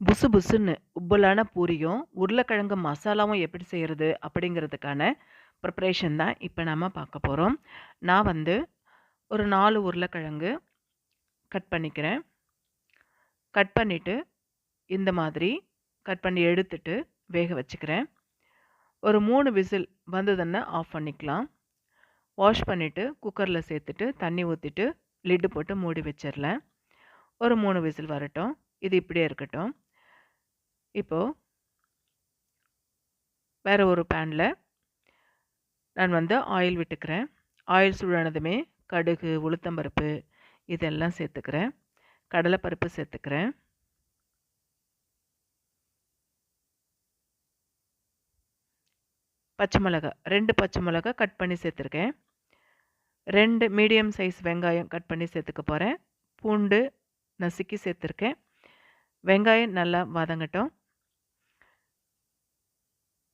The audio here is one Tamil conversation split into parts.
புசு புசுன்னு உப்பலான பூரியும், உருளைக்கிழங்கு மசாலாவும் எப்படி செய்கிறது அப்படிங்கிறதுக்கான ப்ரிப்பரேஷன் தான் இப்போ நம்ம பார்க்க போகிறோம் நான் வந்து ஒரு நாலு உருளைக்கிழங்கு கட் பண்ணிக்கிறேன். கட் பண்ணிவிட்டு இந்த மாதிரி கட் பண்ணி எடுத்துட்டு வேக வச்சுக்கிறேன். ஒரு மூணு விசில் வந்ததுன்னு ஆஃப் பண்ணிக்கலாம். வாஷ் பண்ணிவிட்டு குக்கரில் சேர்த்துட்டு, தண்ணி ஊற்றிட்டு லிட்டு போட்டு மூடி வச்சிடல ஒரு மூணு விசில் வரட்டும். இது இப்படியே இருக்கட்டும். இப்போது வேறு ஒரு பேனில் நான் வந்து ஆயில் விட்டுக்கிறேன். ஆயில் சூடானதுமே கடுகு, உளுத்தம்பருப்பு இதெல்லாம் சேர்த்துக்கிறேன். கடலைப்பருப்பு சேர்த்துக்கிறேன். பச்சை மிளகா ரெண்டு பச்சை மிளகா கட் பண்ணி சேர்த்துருக்கேன். ரெண்டு மீடியம் சைஸ் வெங்காயம் கட் பண்ணி சேர்த்துக்க போகிறேன் பூண்டு நசுக்கி சேர்த்துருக்கேன். வெங்காயம் நல்லா வதங்கட்டும்.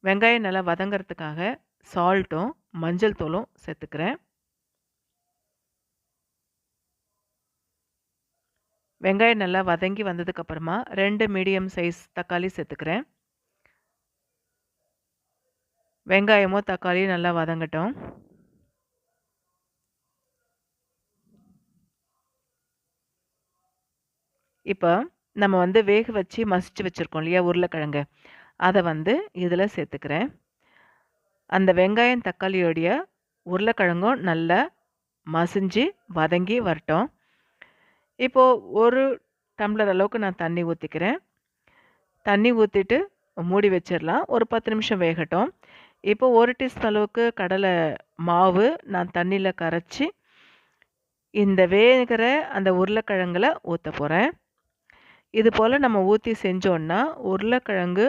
வெங்காயம் நல்லா வதங்கிறதுக்காக சால்ட்டும், மஞ்சள் தூளும் சேர்த்துக்கிறேன். வெங்காயம் நல்லா வதங்கி வந்ததுக்கப்புறமா ரெண்டு மீடியம் சைஸ் தக்காளி சேர்த்துக்கிறேன். வெங்காயமும், தக்காளியும் நல்லா வதங்கட்டும். இப்போ நம்ம வந்து வேக வச்சு மசிச்சு வச்சிருக்கோம் இல்லையா உருளைக்கிழங்கு, அதை வந்து இதில் சேர்த்துக்கிறேன். அந்த வெங்காயம், தக்காளியோடைய உருளைக்கிழங்கும் நல்லா மசிஞ்சு வதங்கி வரட்டும். இப்போது ஒரு டம்ளர் அளவுக்கு நான் தண்ணி ஊற்றிக்கிறேன் தண்ணி ஊற்றிட்டு மூடி வச்சிடலாம் ஒரு 10 நிமிஷம் வேகட்டும். இப்போ ஒரு டீஸ்பூன் அளவுக்கு கடலை மாவு நான் தண்ணியில் கரைச்சி இந்த வேகிற அந்த உருளைக்கிழங்கில் ஊற்ற போகிறேன் இது போல் நம்ம ஊற்றி செஞ்சோன்னா உருளைக்கிழங்கு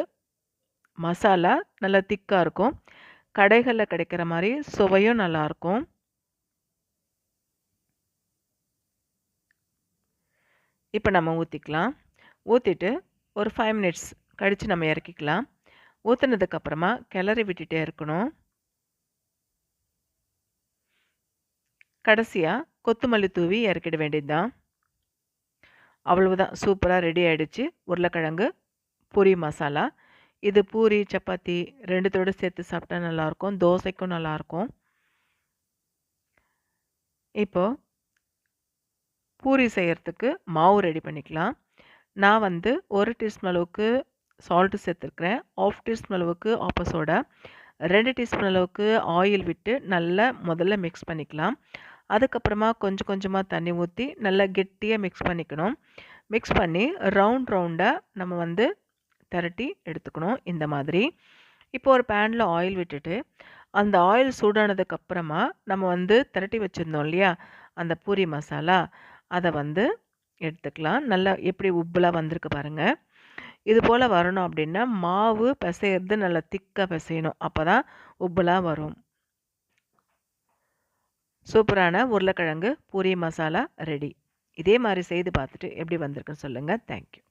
மசாலா நல்லா திக்காக இருக்கும். கடைகளில் கிடைக்கிற மாதிரி சுவையும் நல்லாயிருக்கும் இப்போ நம்ம ஊற்றிக்கலாம் ஊற்றிட்டு ஒரு ஃபைவ் மினிட்ஸ் கழித்து நம்ம இறக்கிக்கலாம். ஊற்றுனதுக்கப்புறமா கிளறி விட்டுட்டே இருக்கணும். கடைசியாக கொத்தமல்லி தூவி இறக்கிட வேண்டியதுதான் அவ்வளவுதான் சூப்பராக ரெடி ஆகிடுச்சு உருளைக்கிழங்கு பூரி மசாலா. இது பூரி, சப்பாத்தி ரெண்டுத்தோடு சேர்த்து சாப்பிட்டா நல்லாயிருக்கும் தோசைக்கும் நல்லாயிருக்கும் இப்போது பூரி செய்கிறதுக்கு மாவு ரெடி பண்ணிக்கலாம். நான் வந்து ஒரு டீஸ்பூன் அளவுக்கு சால்ட்டு சேர்த்துருக்குறேன் ஆஃப் டீஸ்பூன் அளவுக்கு ஆப்ப சோடா, 2 டீஸ்பூன் அளவுக்கு ஆயில் விட்டு நல்லா முதல்ல மிக்ஸ் பண்ணிக்கலாம். அதுக்கப்புறமா கொஞ்சம் கொஞ்சமாக தண்ணி ஊற்றி நல்லா கெட்டியாக மிக்ஸ் பண்ணிக்கணும். மிக்ஸ் பண்ணி ரவுண்ட் ரவுண்டாக நம்ம வந்து திரட்டி எடுத்துக்கணும் இந்த மாதிரி. இப்போ ஒரு பேனில் ஆயில் விட்டுட்டு, அந்த ஆயில் சூடானதுக்கு அப்புறமா நம்ம வந்து திரட்டி வச்சுருந்தோம் இல்லையா, அந்த பூரி மசாலா, அதை வந்து எடுத்துக்கலாம். நல்லா எப்படி உப்புலாம் வந்திருக்கு பாருங்கள் இது போல் வரணும் அப்படின்னா, மாவு பிசையிறது நல்லா திக்காக பிசையணும். அப்போ தான் உப்புலாம் வரும். சூப்பரான உருளைக்கிழங்கு பூரி மசாலா ரெடி. இதே மாதிரி செய்து பார்த்துட்டு எப்படி வந்திருக்குன்னு சொல்லுங்கள் தேங்க் யூ.